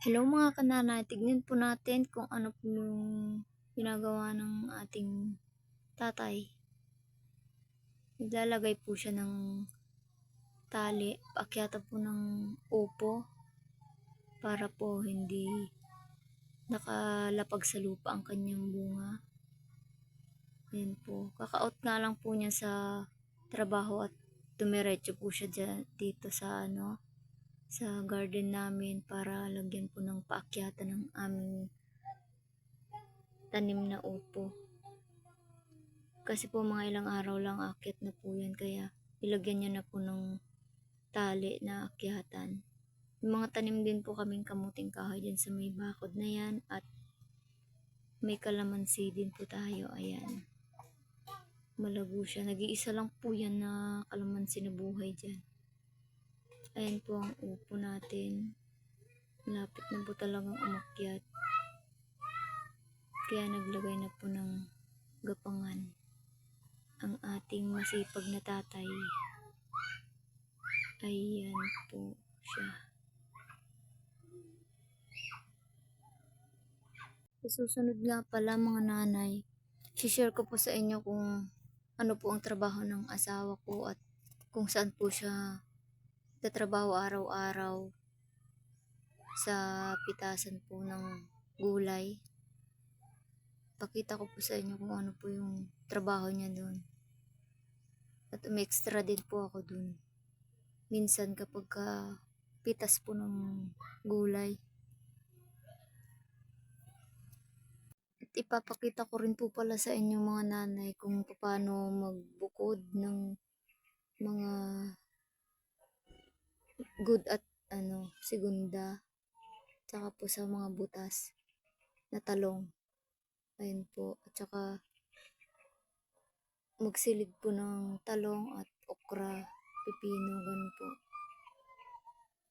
Hello mga kananay, tignan po natin kung ano po yung ginagawa ng ating tatay. Naglalagay po siya ng tali, paakyata po ng upo para po hindi nakalapag sa lupa ang kanyang bunga. Ayan po. Kakaot nga lang po niya sa trabaho at dumiretso po siya dyan, dito sa ano, sa garden namin para lagyan po ng paakyatan ng aming tanim na upo. Kasi po mga ilang araw lang akyat na po yan kaya ilagyan niya na po ng tali na akyatan. May mga tanim din po kaming kamuting kahoy dyan sa may bakod na yan at may kalamansi din po tayo. Ayan. Malago siya. Nag-iisa lang po yan na kalamansi na buhay dyan. Ayan po ang upo natin. Lapit na po talagang umakyat. Kaya naglagay na po ng gapangan ang ating masipag na tatay. Ayan po siya. Susunod nga pala mga nanay, share ko po sa inyo kung ano po ang trabaho ng asawa ko at kung saan po siya tatrabaho araw-araw sa pitasan po ng gulay. Pakita ko po sa inyo kung ano po yung trabaho niya doon. At may extra din po ako doon. Minsan kapag ka pitas po ng gulay. At ipapakita ko rin po pala sa inyo mga nanay kung paano magbukod ng mga good at ano, segunda. Tsaka po sa mga butas na talong. Ayun po. At saka magsilid po ng talong at okra, pipino, ganun po.